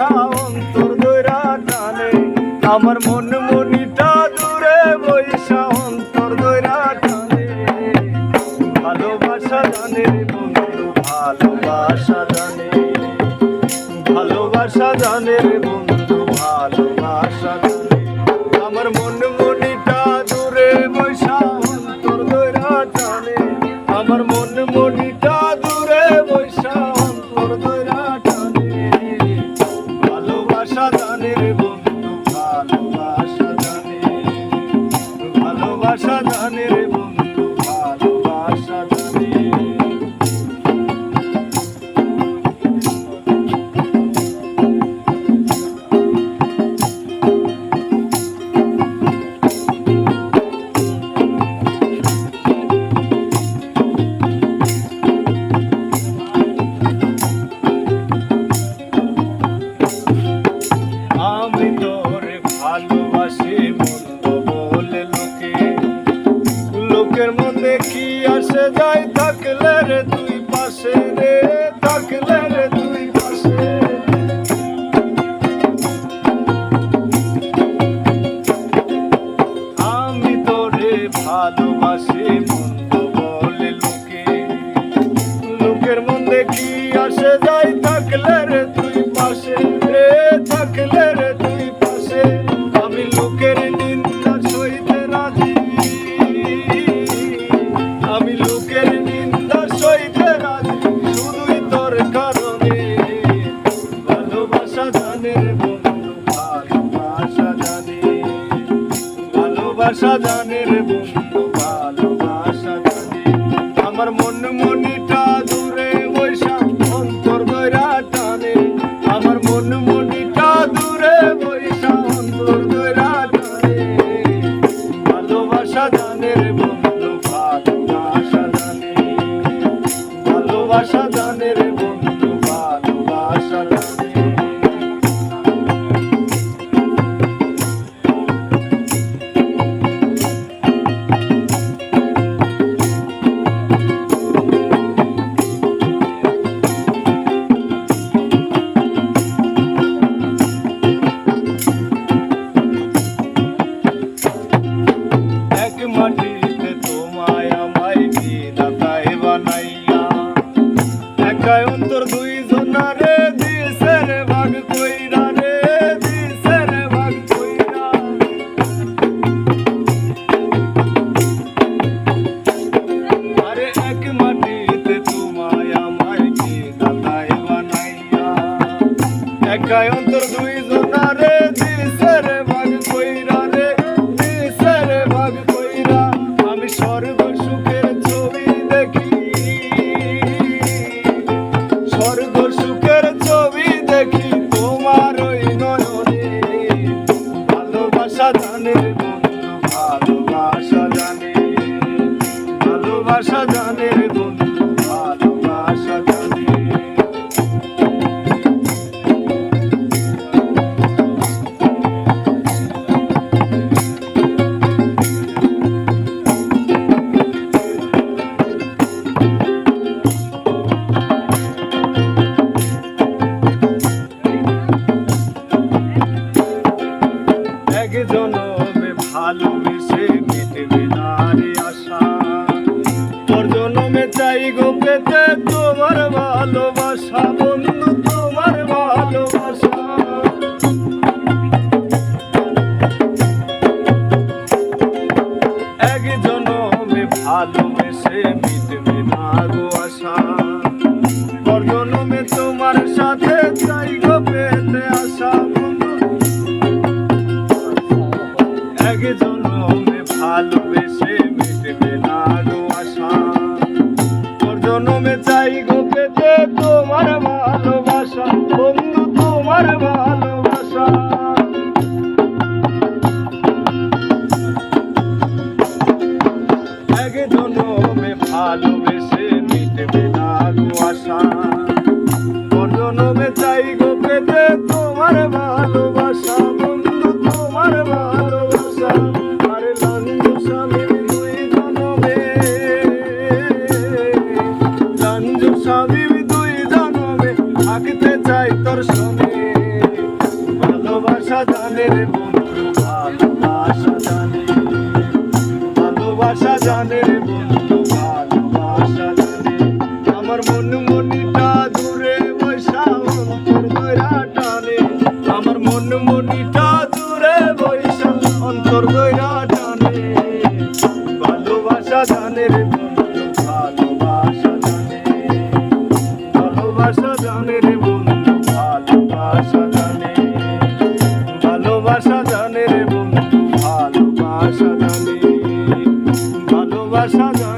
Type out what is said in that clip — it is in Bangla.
কথা অন্তর দৈরা টানে আমার মন মনিটা দূরে বৈশা অন্তর দৈরা টানে ভালোবাসা জানে বন্ধু ভালোবাসা জানে ভালোবাসা জানে বন্ধু ভালোবাসা জানে আমার মন সাজানের বন্ধু ভালোবাসা। রাজা Gayon এক জনমে ভালোবেসে মিটবে নারে আশা। তোর জনমে চাই গো পেতে তোমার ভালোবাসা। জনমে চাই গোকেতে তোমার ভালোবাসা। বন্ধু তোমার ভালোবাসা। থাকতে চাই তোর সঙ্গে ভালোবাসা জানে রে বন্ধু, ভালোবাসা জানে। ভালোবাসা জানে রে বন্ধু, ভালোবাসা জানে। আমার মন মনিটা দূরে বৈশা অন্তর দৈরা টানে। আমার মন মনিটা দূরে বৈশা অন্তর দৈরা টানে। ভালোবাসা জানে রে ভালোবাসা জানে রে